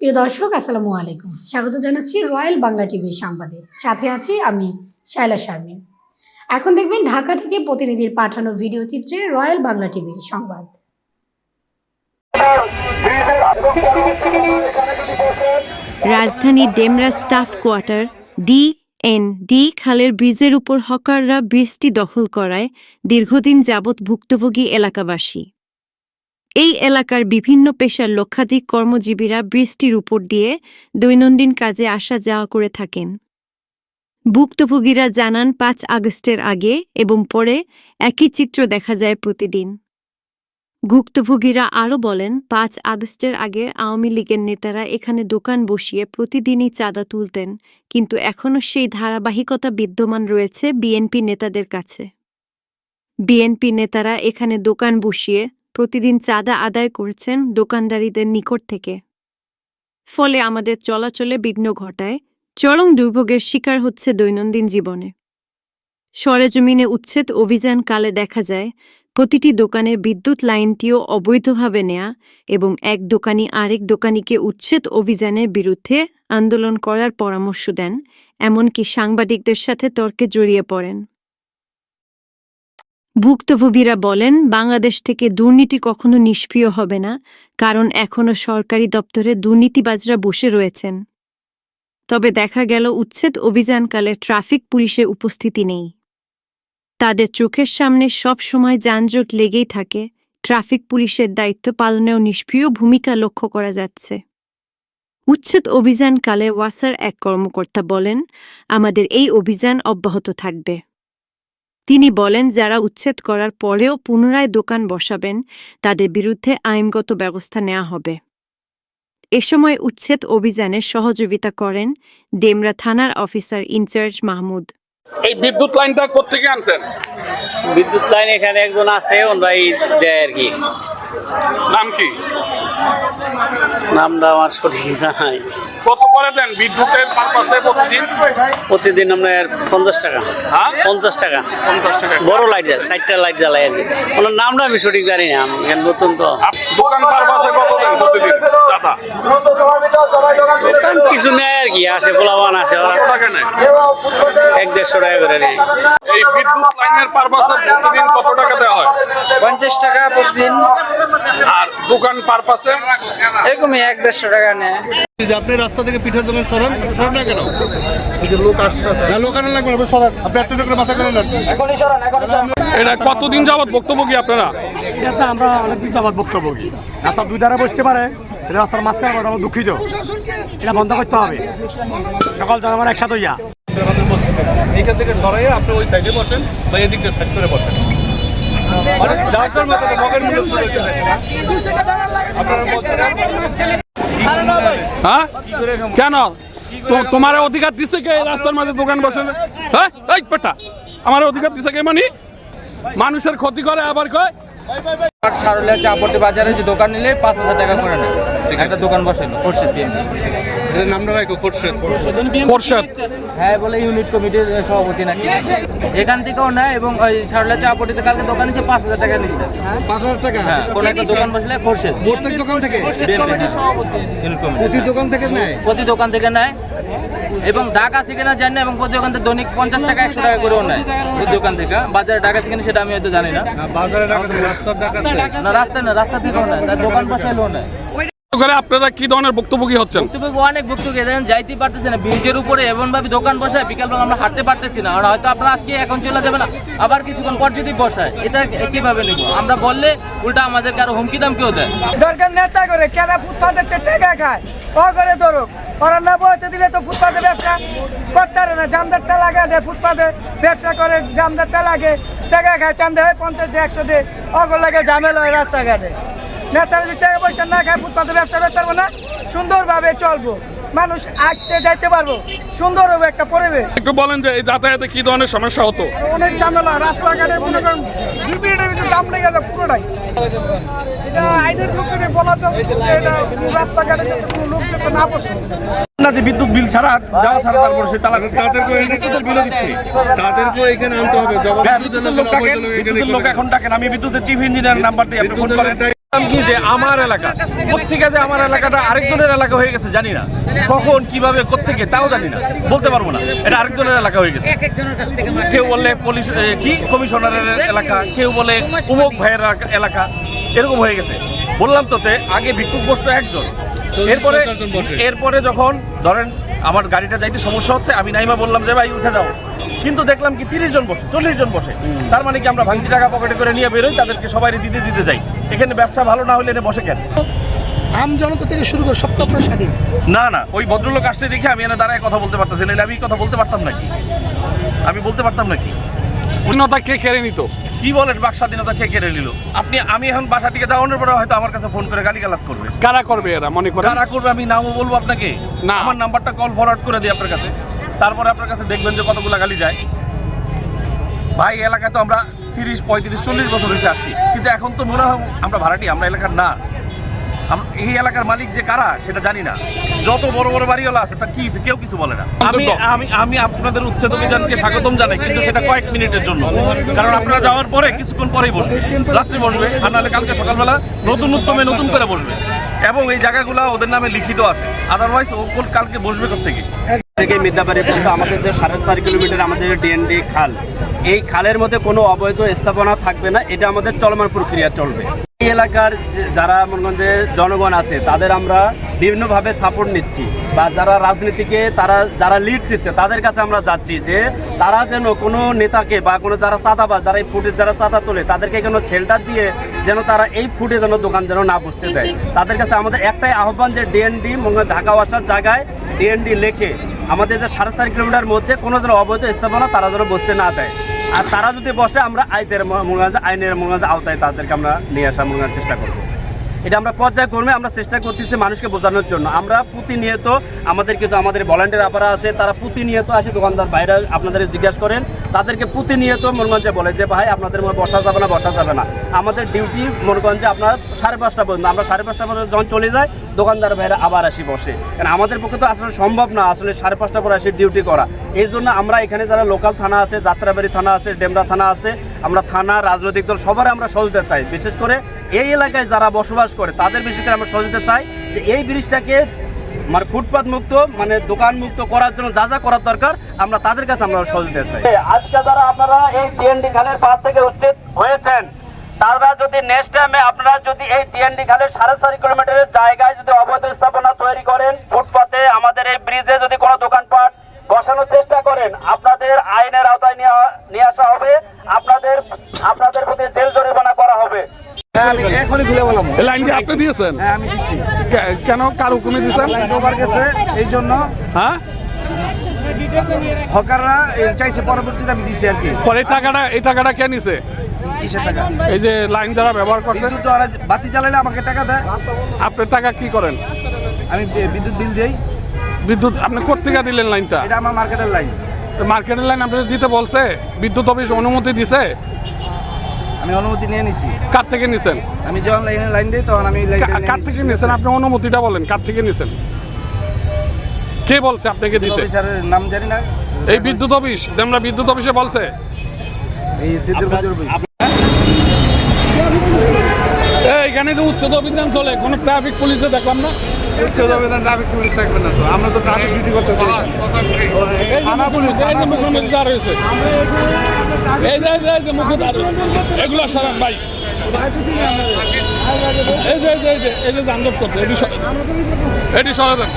প্রিয় দর্শক, আসসালামু আলাইকুম। স্বাগত জানাচ্ছি রয়্যাল বাংলা টিভির সংবাদে। সাথে আছি আমি শায়লা শারমিন। এখন দেখবেন ঢাকা থেকে প্রতিনিধির পাঠানো ভিডিও চিত্রে রয়্যাল বাংলা টিভির সংবাদ। রাজধানী Demra staff quarter, D N D খালের ব্রিজের উপর হকাররা ব্রিজটি দখল করায় দীর্ঘদিন যাবৎ ভুক্তভোগী এলাকাবাসী। এই এলাকার বিভিন্ন পেশার লক্ষাধিক কর্মজীবীরা বৃষ্টির উপর দিয়ে দৈনন্দিন কাজে আসা যাওয়া করে থাকেন। ভুক্তভোগীরা জানান, পাঁচ আগস্টের আগে এবং পরে একই চিত্র দেখা যায় প্রতিদিন। ভুক্তভোগীরা আরও বলেন, পাঁচ আগস্টের আগে আওয়ামী লীগের নেতারা এখানে দোকান বসিয়ে প্রতিদিনই চাঁদা তুলতেন, কিন্তু এখনও সেই ধারাবাহিকতা বিদ্যমান রয়েছে বিএনপি নেতাদের কাছে। বিএনপি নেতারা এখানে দোকান বসিয়ে প্রতিদিন চাঁদা আদায় করছেন দোকানদারীদের নিকট থেকে। ফলে আমাদের চলাচলে বিঘ্ন ঘটায়, চরম দুর্ভোগের শিকার হচ্ছে দৈনন্দিন জীবনে। সরেজমিনে উচ্ছেদ অভিযানকালে দেখা যায়, প্রতিটি দোকানে বিদ্যুৎ লাইনটিও অবৈধভাবে নেয়া এবং এক দোকানি আরেক দোকানিকে উচ্ছেদ অভিযানের বিরুদ্ধে আন্দোলন করার পরামর্শ দেন, এমনকি সাংবাদিকদের সাথে তর্কে জড়িয়ে পড়েন। ভুক্তভোগীরা বলেন, বাংলাদেশ থেকে দুর্নীতি কখনো নিষ্ক্রিয় হবে না, কারণ এখনও সরকারি দপ্তরে দুর্নীতিবাজরা বসে রয়েছেন। তবে দেখা গেল উচ্ছেদ অভিযানকালে ট্রাফিক পুলিশের উপস্থিতি নেই। তাদের চোখের সামনে সব সময় যানজট লেগেই থাকে, ট্রাফিক পুলিশের দায়িত্ব পালনেও নিষ্ক্রিয় ভূমিকা লক্ষ্য করা যাচ্ছে। উচ্ছেদ অভিযানকালে ওয়াসার এক কর্মকর্তা বলেন, আমাদের এই অভিযান অব্যাহত থাকবে। তিনি বলেন যারা উচ্ছেদ করার পরেও পুনরায় দোকান বসাবেন তাদের বিরুদ্ধে আইনগত ব্যবস্থা নেওয়া হবে। এ সময় উচ্ছেদ অভিযানে সহযোগিতা করেন ডেমরা থানার অফিসার ইনচার্জ মাহমুদ। এই বিদ্যুৎ লাইনটা কোত্থেকে আনছেন? বিদ্যুৎ লাইন এখানে একজন আছে ওনারাই দেয় আর কি। নাম কি? নামটা আমার সঠিক জানাই। কত করে দেন? বিদ্যুতের পারপাসে প্রতিদিন? প্রতিদিন আপনার পঞ্চাশ টাকা। হ্যাঁ? পঞ্চাশ টাকা। পঞ্চাশ টাকা। বড় লাইট যায় চারটা লাইট জ্বালাই আর কি। ওনার নামটা আমি সঠিক জানি না আমি নতুন তো। দোকান পারপাসে কত দেন প্রতিদিন? চাঁদা। দোকান কিছু আর কি আসে পোলাবান আসে ওরা কত টাকা নেয় এক দেড়শো টাকা করে নেয়। এই বিদ্যুৎ লাইনের পারপাসে প্রতিদিন কত টাকা দেওয়া হয়? পঞ্চাশ টাকা প্রতিদিন। আর দোকান পারপাসে এরকমই এক দেড়শো টাকা নেয়। যে আপনি রাস্তা থেকে পিঠের দোকান সরান সরান না কেন? লোক আসতেছে। না লোক আনা লাগবে সরান। আপনি একটা করে মাথা করে নেন। এটা কতদিন যাবত বক্তব্য কি আপনারা? এটাতে আমরা অনেক দিন যাবাদ বক্তব্য রাস্তা দুই ধারে বসতে পারে। এটা রাস্তার মাঝখানে করা আমরা দুঃখিত। এটা বন্ধ করতে হবে। সকল জনগণ একসাথে হইয়া। এইখান থেকে সরাই আপনি ওই সাইডে বসেন বা এদিক দিয়ে সাইড করে বসেন হ্যাঁ? কেন? তো- তোমার অধিকার দিছে কে রাস্তার মাঝে দোকান বসে হ্যাঁ? এই পেটা আমার অধিকার দিছে কে মানি? মানুষের ক্ষতি করে আবার কয়? সারলিয়া চাপটি বাজারে যে দোকান নিলে পাঁচ হাজার টাকা করে নেয়। একটা দোকান বসাইলো এদের নামটা রাখো খোরশেদ। খোরশেদ। হ্যাঁ বলে ইউনিট কমিটির সভাপতি নাকি। এখান থেকেও নেয় এবং ওই সারলিয়া চাপটিতে কালকে দোকান নিচ্ছে পাঁচ হাজার টাকা নিচ্ছে। পাঁচ হাজার টাকা? হ্যাঁ কোন একটা দোকান বসলে খরচে প্রত্যেক দোকান থেকে? প্রতি দোকান থেকে নেয়? প্রতি দোকান থেকে নেয়। এবং ডাক আছে কিনা জানি না এবং প্রতি দোকান থেকে দৈনিক পঞ্চাশ টাকা একশো টাকা করেও নেয়। প্রতি দোকান থেকে। বাজারে ডাক আছে কিনা সেটা আমি হয়তো জানি না। বাজারে টাকা রাস্তার টাকা না রাস্তায় না রাস্তা থেকেও নেয়। তার দোকান বসাইলেও নেয়। করে আপনারা কি ধরনের বক্তব্য হচ্ছেন? বক্তব্য অনেক বক্তব্য দেখেন যাইতে পারতেছে না। ব্রিজের উপরে এমন ভাবে দোকান বসায় বিকালবেলা আমরা হাঁটতে পারতেছি না। আর হয়তো আপনারা আজকে এখন চলে যাবে না। আবার কিছুক্ষণ পর যদি বসায় এটা কীভাবে নেব? আমরা বললে উল্টা আমাদেরকে আরও হুমকি দামকেও দেয়। দরকার নেতা করে কেনা ফুটপাতের টাকা খায় ও করে ধরুক। ওরা না বইতে দিলে তো ফুটপাতে ব্যবসা করতে পারে না। জামদারটা লাগা দেয় ফুটপাতে ব্যবসা করে জামদারটা লাগে। টাকা খায় চান্দা হয় পঞ্চাশ দিয়ে একশো দিয়ে। অগর লাগে ঝামেলা হয় রাস্তাঘাটে। নেতারা যদি টাকা পয়সা না খায় ফুটপাতে ব্যবসা করতে পারব না সুন্দরভাবে চলবো। মানুষ আসতে যাইতে পারব সুন্দর হবে একটা পরিবেশ। একটু বলেন যে এই যাতায়াতে কি ধরনের সমস্যা হতো? অনেক ঝামেলা রাস্তাঘাটে মনে করেন দুই মিনিটের ভিতরে জাম লেগে যায় পুরোটাই। এটা আইনের লোক বলা যাবে এটা রাস্তাঘাটে কোনো লোক না বসে। না যে বিদ্যুৎ বিল ছাড়া ছাড়া তারপর সে চালাচ্ছে তাদেরকে ইলেকট্রিকের বিলে দিচ্ছি। তাদেরকেও এখানে আনতে হবে। হ্যাঁ, বিদ্যুতের লোক এখানে ডাকেন। আমি বিদ্যুতের চিফ ইঞ্জিনিয়ার নাম্বার দিয়ে আপনি ফোন করেন। কি যে আমার এলাকা? কোথেকে যে আমার এলাকাটা আরেকজনের এলাকা হয়ে গেছে জানি না। কখন কীভাবে কোথেকে তাও জানি না। বলতে পারব না। এটা আরেকজনের এলাকা হয়ে গেছে। কেউ বললে পুলিশ কি? কমিশনারের এলাকা। কেউ বলে উমুক ভাইয়ের এলাকা- এরকম হয়ে গেছে। বললাম তো তে, আগে ভিক্ষুক বসতো একজন। এরপরে এরপরে যখন ধরেন আমার গাড়িটা যাইতে সমস্যা হচ্ছে আমি নাইমা বললাম যে ভাই উঠে যাও। কিন্তু দেখলাম কি তিরিশ জন বসে চল্লিশ জন বসে। তার মানে কি আমরা ভাঙতি টাকা পকেটে করে নিয়ে বেরোই তাদেরকে সবাই দিতে দিতে যাই। এখানে ব্যবসা ভালো না হলে এটা বসে কেন? আম জনতা থেকে শুরু করে সব তো আপনার স্বাধীন। না না ওই ভদ্রলোক আসতে দেখে আমি এনে দাঁড়ায় কথা বলতে পারতেছি আমি কথা বলতে পারতাম নাকি? আমি বলতে পারতাম নাকি? উন্নতা কে কেড়ে নিত? কি বলেন বাক স্বাধীনতা কে কেড়ে নিল? আপনি আমি এখন বাসা থেকে যাওয়ানোর পরে হয়তো আমার কাছে ফোন করে গালিগালাজ করবে। কারা করবে এরা মনে করেন? কারা করবে? আমি নামও বলব আপনাকে। না। আমার নাম্বারটা কল ফরওয়ার্ড করে দিই আপনার কাছে। তারপরে আপনার কাছে দেখবেন যে কতগুলো গালি যায়। ভাই এলাকায় তো আমরা তিরিশ পঁয়ত্রিশ চল্লিশ বছর হয়েছে আসছি। কিন্তু এখন তো মনে হয় আমরা ভাড়াটি আমরা এলাকার না। এই এলাকার মালিক যে কারা সেটা জানি না। যত বড় বড় বাড়িওয়ালা আছে তা কি কেউ কিছু বলে না। আমি আমি আমি আপনাদের উচ্ছেদ অভিযানকে স্বাগতম জানাই কিন্তু সেটা কয়েক মিনিটের জন্য। কারণ আপনারা যাওয়ার পরে কিছুক্ষণ পরেই বসবে। রাত্রে বসবে আর নাহলে কালকে সকালবেলা নতুন উদ্যমে নতুন করে বসবে। এবং এই জায়গাগুলো ওদের নামে লিখিত আছে। আদারওয়াইজ ও কালকে বসবে থেকে থেকে মিদ্যাবাড়ি পর্যন্ত আমাদের যে সাড়ে চার কিলোমিটার আমাদের ডিএনডি খাল, এই খালের মধ্যে কোনো অবৈধ স্থাপনা থাকবে না, এটা আমাদের চলমান প্রক্রিয়া চলবে। এই এলাকার যারা মনগঞ্জে জনগণ আছে তাদের আমরা বিভিন্নভাবে সাপোর্ট নিচ্ছি। বা যারা রাজনীতিকে তারা যারা লিড দিচ্ছে তাদের কাছে আমরা যাচ্ছি যে তারা যেন কোনো নেতাকে বা কোনো যারা চাঁদাবাজ যারা এই ফুটে যারা চাঁদা তোলে তাদেরকে যেন শেল্টার দিয়ে যেন তারা এই ফুটে যেন দোকান যেন না বসতে দেয়। তাদের কাছে আমাদের একটাই আহ্বান যে ডিএনডি ঢাকা আসার জায়গায় ডিএনডি লেখে আমাদের যে সাড়ে চার কিলোমিটার মধ্যে কোনো যেন অবৈধ স্থাপনা তারা যেন বসতে না দেয়। আর তারা যদি বসে, আমরা আইনের মনে আইনের মনে আওতায় তাদেরকে আমরা নিয়ে আসার মনে চেষ্টা করব। এটা আমরা পর্যায়ক্রমে আমরা চেষ্টা করতেছি মানুষকে বোঝানোর জন্য। আমরা প্রতিনিয়ত আমাদের কিছু আমাদের ভলান্টিয়ার আপারা আছে, তারা প্রতিনিয়ত আসে দোকানদার বাইরে আপনাদের জিজ্ঞাসা করেন। তাদেরকে প্রতিনিয়ত মনগঞ্জে বলে যে, ভাই, আপনাদের মনে বসা যাবে না, বসা যাবে না। আমাদের ডিউটি মনগঞ্জে আপনার সাড়ে পাঁচটা পর্যন্ত, আমরা সাড়ে পাঁচটা পর্যন্ত যখন চলে যাই, দোকানদার ভাইরা আবার আসি বসে। কারণ আমাদের পক্ষে তো আসলে সম্ভব না, আসলে সাড়ে পাঁচটা পরে আসে ডিউটি করা। এই জন্য আমরা এখানে যারা লোকাল থানা আছে, যাত্রাবাড়ি থানা আছে, ডেমরা থানা আছে, আমরা থানা, রাজনৈতিক দল সবার আমরা সহযোগিতা চাই। বিশেষ করে এই এলাকায় যারা বসবাস করে, তাদের করে আমরা সহযোগিতা চাই যে এই ব্রিজটাকে মানে ফুটপাত মুক্ত মানে দোকান মুক্ত করার জন্য যা যা করার দরকার, আমরা তাদের কাছে আমরা সহযোগিতা চাই। আজকে যারা আপনারা এই টিএনডি খালের পাশ থেকে উচ্ছেদ হয়েছেন, তারা যদি নেক্সট টাইমে আপনারা যদি এই টিএনডি খালের সাড়ে চারি কিলোমিটারের জায়গায় যদি অবৈধ স্থাপনা তৈরি করেন, ফুটপাতে আমাদের এই ব্রিজে যদি কোনো দোকানপাট বসানোর চেষ্টা করেন, আপনাদের আইনের আওতায় নিয়ে আসা হবে। আপনাদের আপনাদের প্রতি জেল জরিমানা আমি এখনই খুলে বললাম। এই লাইন যে আপনি দিয়েছেন? হ্যাঁ আমি দিচ্ছি কে- কেন কার হুকুমে দিয়েছেন? ওভার গেছে এই জন্য হ্যাঁ? হকাররা চাইছে পরবর্তীতে আমি দিছি আর কি। পরে টাকাটা এই টাকাটা কে নিছে? টাকা? এই যে লাইন যারা ব্যবহার করছে। বাতি জ্বালালে আমাকে টাকা দেয়। আপনার টাকা কি করেন? আমি বিদ্যুৎ বিল দিই। বিদ্যুৎ আপনি কোথেকে দিলেন লাইনটা? এটা আমার মার্কেটের লাইন। মার্কেটের লাইন আপনি দিতে বলছে বিদ্যুৎ অফিস অনুমতি দিছে আমি অনুমতি নিয়ে নিছি। কার থেকে নিছেন? আমি যখন লাইনে লাইন দিই তখন আমি কার থেকে নিছেন? আপনি অনুমতিটা বলেন কার থেকে নিছেন? কে বলছে আপনাকে দিতে? অফিসারের নাম জানি না। এই বিদ্যুৎ অফিস আমরা বিদ্যুৎ অফিসে বলছে। এই অফিস। এখানে যে উচ্ছেদ অভিযান চলে কোনো ট্রাফিক পুলিশে দেখলাম না। ট্রাফিক পুলিশ থাকবে না তো। আমরা তো ট্রাফিক ডিউটি করতে এই মুখোমুখি, এই যে দাঁড় হয়েছে। এই যে এই যে দাঁড় এগুলো সরান ভাই। এই যে এই যে এই যে যানজট করছে এটি সর- এটি সরাবেন